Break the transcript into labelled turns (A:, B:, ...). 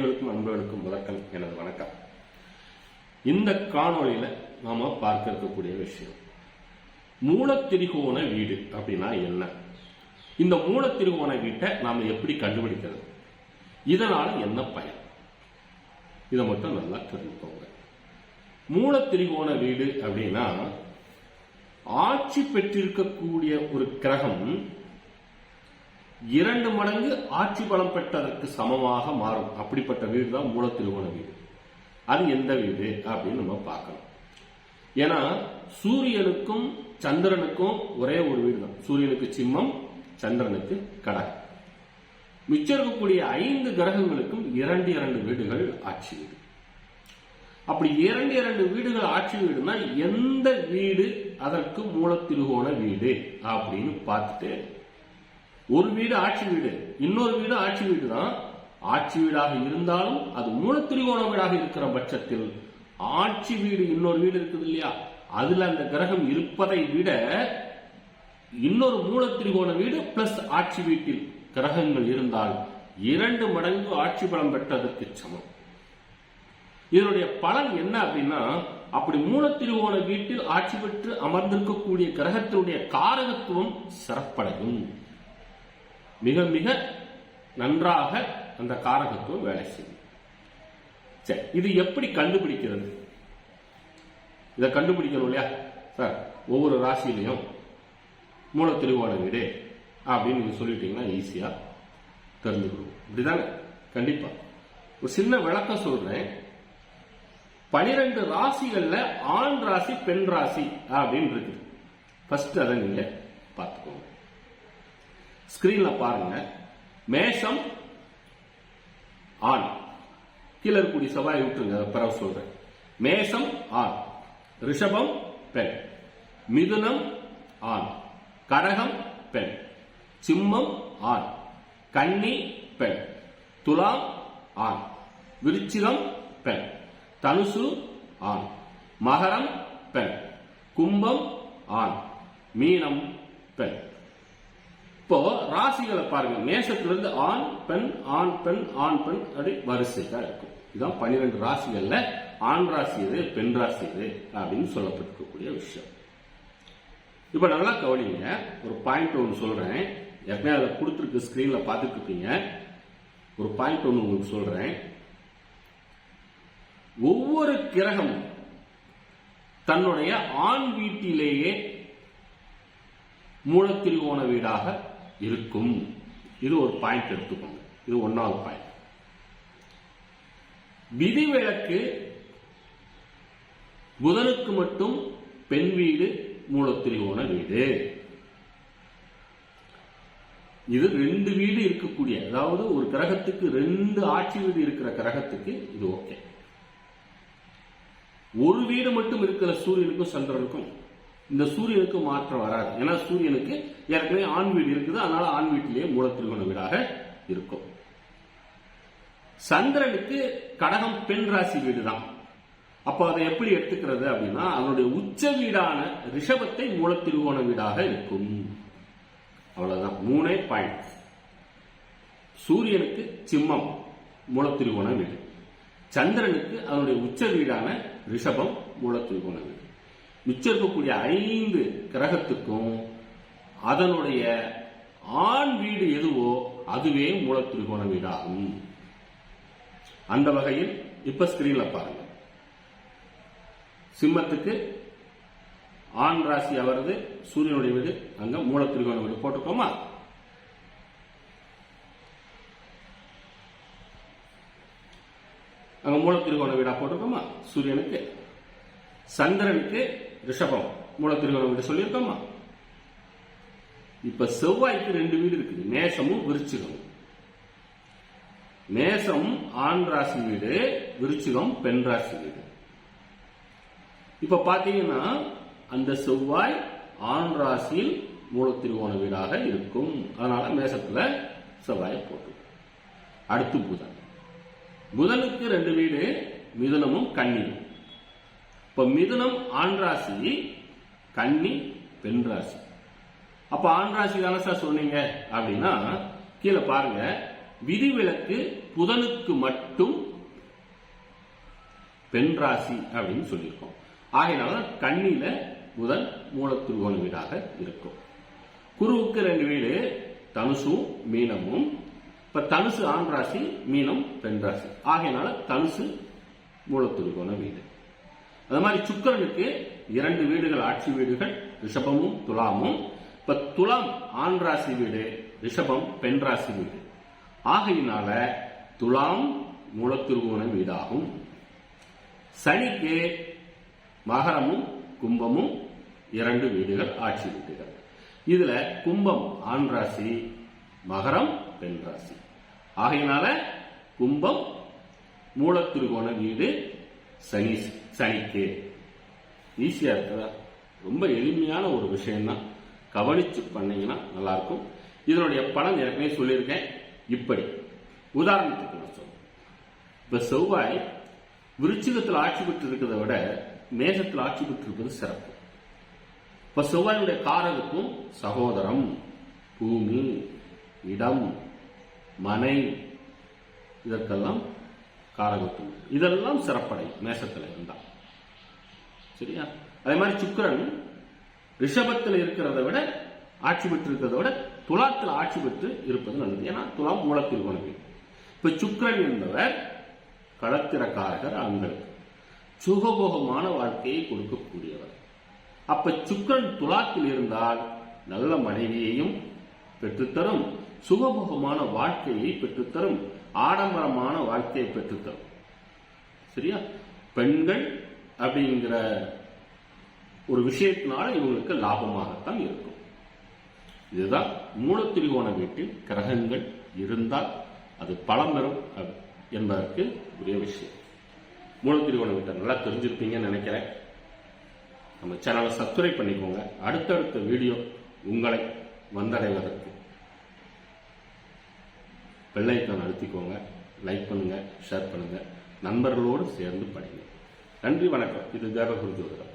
A: நேர்களுக்கும் அன்பர்களுக்கும் முதற்கண் எனது வணக்கம். இந்த காணொளியில நாம பார்க்க இருக்கக்கூடிய விஷயம் மூலத்திரிகோண வீடு அப்படின்னா என்ன? இந்த மூலத்திரிகோண வீட்டை நாம எப்படி கண்டுபிடிக்கிறது? இதனால என்ன பயன்? இதை மட்டும் நல்லா தெரிஞ்சுக்கோங்க. மூலத்திரிகோண வீடு அப்படின்னா ஆட்சி பெற்றிருக்கக்கூடிய ஒரு கிரகம் இரண்டு மடங்கு ஆட்சி பலம் பெற்றதற்கு சமமாக மாறும். அப்படிப்பட்ட வீடு தான் மூலத்திருவோண வீடு. அது எந்த வீடு அப்படின்னு நம்ம பார்க்கணும். ஏன்னா சூரியனுக்கும் சந்திரனுக்கும் ஒரே ஒரு வீடு தான். சூரியனுக்கு சிம்மம் சந்திரனுக்கு கடகம். மிச்சம் இருக்கக்கூடிய ஐந்து கிரகங்களுக்கும் இரண்டு இரண்டு வீடுகள் ஆட்சி வீடு. அப்படி இரண்டு இரண்டு வீடுகள் ஆட்சி வீடுனா எந்த வீடு அதற்கு மூலத்திருகோண வீடு அப்படின்னு பார்த்துட்டு ஒரு வீடு ஆட்சி வீடு இன்னொரு வீடு ஆட்சி வீடு தான் ஆட்சி வீடாக இருந்தாலும் அது மூலத்திரிகோண வீடாக இருக்கிற பட்சத்தில் ஆட்சி வீடு இன்னொரு வீடு இருக்குது இல்லையா? அதுல அந்த கிரகம் இருப்பதை விட இன்னொரு மூலத்திரிகோண வீடு பிளஸ் ஆட்சி வீட்டில் கிரகங்கள் இருந்தால் இரண்டு மடங்கு ஆட்சி பலம் பெற்றதற்கு சமம். இதனுடைய பலன் என்ன அப்படின்னா அப்படி மூலத்திரிகோண வீட்டில் ஆட்சி பெற்று அமர்ந்திருக்கக்கூடிய கிரகத்தினுடைய காரகத்துவம் சிறப்படையும். மிக மிக நன்றாக அந்த காரகத்துவம் வேலை செய்யும். சரி இது எப்படி கண்டுபிடிக்கிறது? இதை கண்டுபிடிக்கணும் இல்லையா? சார் ஒவ்வொரு ராசியிலையும் மூலத்திருவோண வீடு அப்படின்னு நீங்க சொல்லிட்டீங்கன்னா ஈஸியா தெரிஞ்சுக்கணும். இப்படிதானே? கண்டிப்பா. ஒரு சின்ன விளக்கம் சொல்றேன். பனிரெண்டு ராசிகள்ல ஆண் ராசி பெண் ராசி அப்படின்னு இருக்குது. ஃபர்ஸ்ட் அதை நீங்க பார்த்துக்கோங்க. ஸ்கிரீன்ல பாருங்க. மேஷம் ஆண். கீழே இருக்கக்கூடிய செவ்வாய் விட்டுருங்க பிறகு சொல்றேன். மேஷம் ஆண். ரிஷபம் பெண். மிதுனம் ஆண். கடகம் பெண். சிம்மம் ஆண். கன்னி பெண். துலாம் ஆண். விருச்சிகம் பெண். தனுசு ஆண். மகரம் பெண். கும்பம் ஆண். மீனம் பெண். இப்போ ராசிகளை பாருங்க. மேசத்திலிருந்து ஆண் பெண் ஆண் பெண் ஆண் பெண் அப்படி வரிசையா இருக்கும். இதுதான் பன்னிரெண்டு ராசிகள்ல ஆண் ராசி இது பெண் ராசி இது அப்படின்னு சொல்லப்பட்டிருக்கக்கூடிய விஷயம். இப்ப நல்லா கவனிங்க. ஒரு பாயிண்ட் ஒன்று சொல்றேன். ஏற்கனவே அதை கொடுத்துருக்கு ஸ்கிரீன்ல பார்த்துட்டு இருக்கீங்க ஒரு பாயிண்ட் ஒன்று உங்களுக்கு சொல்றேன். ஒவ்வொரு கிரகமும் தன்னுடைய ஆண் வீட்டிலேயே மூலத்திரிகோண வீடாக இருக்கும். இது ஒரு பாயிண்ட் எடுத்துக்கோங்க. இது ஒன்னாவது பாயிண்ட் விதிவிலக்கு புதனுக்கு மட்டும் பெண் வீடு மூலத்திரிகோண வீடு. இது ரெண்டு வீடு இருக்கக்கூடிய அதாவது ஒரு கிரகத்துக்கு ரெண்டு ஆட்சி வீடு இருக்கிற கிரகத்துக்கு இது ஓகே ஒரு வீடு மட்டும் இருக்கிற சூரியனுக்கும் சந்திரனுக்கும் இந்த சூரியனுக்கு மாற்றம் வராது. ஏன்னா சூரியனுக்கு ஏற்கனவே ஆண் வீடு இருக்குது. அதனால ஆண் வீட்டிலேயே மூலத்திருகோண வீடாக இருக்கும். சந்திரனுக்கு கடகம் பெண் ராசி வீடு தான் அப்போ அதை எப்படி எடுத்துக்கிறது அப்படின்னா அதனுடைய உச்ச வீடான ரிஷபத்தை மூலத்திருகோண வீடாக இருக்கும். அவ்வளவுதான். மூணே பாயிண்ட் சூரியனுக்கு சிம்மம் மூலத்திருகோண வீடு. சந்திரனுக்கு அதனுடைய உச்ச வீடான ரிஷபம் மூலத்திருவோண வீடு. மிச்சம் இருக்கக்கூடிய ஐந்து கிரகத்துக்கும் அதனுடைய ஆண் வீடு எதுவோ அதுவே மூலத்திரிகோண வீடாகும். அந்த வகையில் இப்ப ஸ்கிரீன்ல பாருங்க. சிம்மத்துக்கு ஆண் ராசி அவரது சூரியனுடைய வீடு அங்க மூலத்திருகோண வீடு போட்டுக்கோமா? அங்க மூலத்திருகோண வீடா போட்டுக்கோமா? சூரியனுக்கு. சந்திரனுக்கு ரிஷபம் மூலத்திருகோண வீடு சொல்லியிருக்கோமா? இப்ப செவ்வாய்க்கு ரெண்டு வீடு இருக்குது. மேஷமும் விருச்சிகமும் மேஷம் ஆண் ராசி வீடு விருச்சிகம் பெண் ராசி வீடு. இப்ப பாத்தீங்கன்னா அந்த செவ்வாய் ஆண் ராசியில் மூலத்திருகோண வீடாக இருக்கும். அதனால மேசத்துல செவ்வாய் போட்டு. அடுத்து புதன். புதனுக்கு ரெண்டு வீடு மிதுனமும் கன்னியும். இப்ப மிதுனம் ஆண் ராசி கன்னி பெண் ராசி. அப்ப ஆண் ராசி தானே சார் சொன்னீங்க? அப்படின்னா கீழே பாருங்க. விதிவிலக்கு புதனுக்கு மட்டும் பெண் ராசி அப்படின்னு சொல்லியிருக்கோம். ஆகையினால கண்ணில புதன் மூலத்திருகோண வீடாக இருக்கும். குருவுக்கு ரெண்டு வீடு தனுசும் மீனமும். இப்ப தனுசு ஆண் ராசி மீனம் பெண் ராசி. ஆகையினால தனுசு மூலத்திருகோண வீடு. அது மாதிரி சுக்கரனுக்கு இரண்டு வீடுகள் ஆட்சி வீடுகள் ரிஷபமும் துலாமும். இப்ப துலாம் ஆண் ராசி வீடு ரிஷபம் பெண் ராசி வீடு. ஆகையினால துலாம் மூலத்திருகோண வீடாகும். சனிக்கு மகரமும் கும்பமும் இரண்டு வீடுகள் ஆட்சி வீடுகள். இதுல கும்பம் ஆண் ராசி மகரம் பெண் ராசி. ஆகையினால கும்பம் மூலத்திருகோண வீடு சனி சனிக்கு ஈஸியாக இருக்குதா ரொம்ப எளிமையான ஒரு விஷயம்தான் கவனிச்சு பண்ணீங்கன்னா நல்லாயிருக்கும். இதனுடைய பலன் ஏற்கனவே சொல்லியிருக்கேன். இப்படி. உதாரணத்துக்கு நான் சொல்றேன். இப்போ செவ்வாய் விருச்சிகத்தில் ஆட்சி பெற்று இருக்கிறத விட மேகத்தில் ஆட்சி பெற்றிருப்பது சிறப்பு. இப்போ செவ்வாயுடைய காரகத்துவம் சகோதரம் பூமி இடம் மனை இதற்கெல்லாம் காரகத்துவம் இதெல்லாம் சிறப்படை மேசத்தில் இருந்தா. சரியா? அதே மாதிரி சுக்கரன் ரிஷபத்தில் இருக்கிறத விட ஆட்சி பெற்று இருக்கிறத விட துலாத்தில் ஆட்சி பெற்று இருப்பது நல்லது. ஏன்னா துலாம் மூலத்தில் உணவு இப்ப சுக்கரன் என்பவர் களத்திரக்காரகர் ஆண்களுக்கு. சுகபோகமான வாழ்க்கையை கொடுக்கக்கூடியவர். அப்ப சுக்கிரன் துலாத்தில் இருந்தால் நல்ல மனைவியையும் பெற்றுத்தரும். சுகபோகமான வாழ்க்கையை பெற்றுத்தரும். ஆடம்பரமான வாழ்க்கையை பெற்றுத்தரும். சரியா? பெண்கள் அப்படிங்கிற ஒரு விஷயத்தினால இவங்களுக்கு லாபமாகத்தான் இருக்கும். இதுதான் மூலத்திரிகோண வீட்டில் கிரகங்கள் இருந்தால் அது பலம் பெறும் என்பதற்கு ஒரே விஷயம். மூலத்திரிகோண வீட்டை நல்லா தெரிஞ்சிருப்பீங்கன்னு நினைக்கிறேன். நம்ம சேனலை சப்ஸ்கிரைப் பண்ணிக்கோங்க. அடுத்தடுத்த வீடியோ உங்களை வந்தடைவதற்கு. பெல்லைக்கான் அழுத்திக்கோங்க லைக் பண்ணுங்க ஷேர் பண்ணுங்க. நண்பர்களோடு சேர்ந்து படிங்க. நன்றி வணக்கம். இது தேவகுரு ஜோதிடம்.